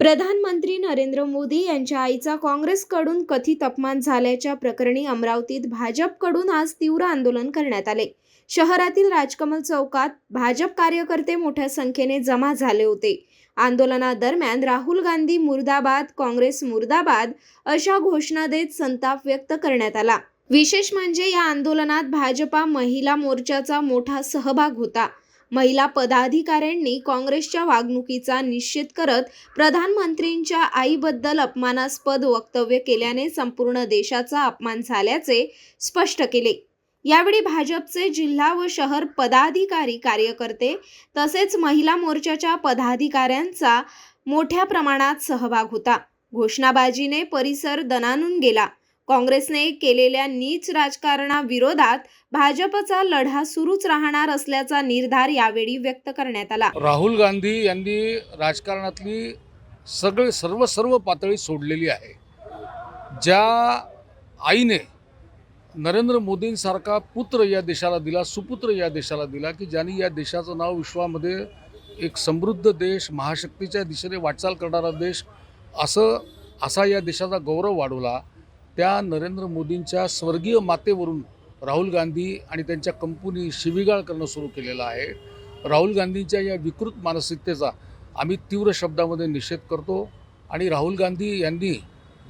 प्रधानमंत्री नरेंद्र मोदी यांच्या आईचा काँग्रेसकडून कथित अपमान झाल्याच्या प्रकरणी अमरावतीत भाजपकडून आज तीव्र आंदोलन करण्यात आले. शहरातील राजकमल चौकात भाजप कार्यकर्ते मोठ्या संख्येने जमा झाले होते. आंदोलनादरम्यान राहुल गांधी मुर्दाबाद काँग्रेस मुर्दाबाद अशा घोषणा देत संताप व्यक्त करण्यात आला. विशेष म्हणजे या आंदोलनात भाजपा महिला मोर्चाचा मोठा सहभाग होता. महिला पदाधिकाऱ्यांनी काँग्रेसच्या वागणुकीचा निषेध करत प्रधानमंत्रींच्या आईबद्दल अपमानास्पद वक्तव्य केल्याने संपूर्ण देशाचा अपमान झाल्याचे स्पष्ट केले. यावेळी भाजपचे जिल्हा व शहर पदाधिकारी कार्यकर्ते तसेच महिला मोर्चाच्या पदाधिकाऱ्यांचा मोठ्या प्रमाणात सहभाग होता. घोषणाबाजीने परिसर दणानून गेला. काँग्रेसने केलेल्या नीच राजकारणाविरोधात भाजपचा लढा सुरूच राहणार असल्याचा निर्धार यावेळी व्यक्त करण्यात आला. राहुल गांधी यांनी राजकारणातली सगळे सर्व सर्व पातळी सोडलेली आहे. ज्या आईने नरेंद्र मोदींसारखा पुत्र या देशाला दिला सुपुत्र या देशाला दिला की ज्यांनी या देशाचं नाव विश्वामध्ये एक समृद्ध देश महाशक्तीच्या दिशेने वाटचाल करणारा देश असं असा या देशाचा गौरव वाढवला त्या नरेंद्र मोदींच्या स्वर्गीय मातेवरून राहुल गांधी आणि त्यांच्या कंपनी शिवीगाळ करणं सुरू केलेलं आहे. राहुल गांधींच्या या विकृत मानसिकतेचा आम्ही तीव्र शब्दामध्ये निषेध करतो आणि राहुल गांधी यांनी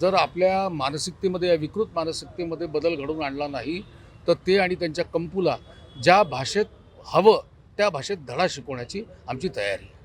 जर आपल्या मानसिकतेमध्ये या विकृत मानसिकतेमध्ये बदल घडवून आणला नाही तर ते आणि त्यांच्या कंपूला ज्या भाषेत हवं त्या भाषेत धडा शिकवण्याची आमची तयारी आहे.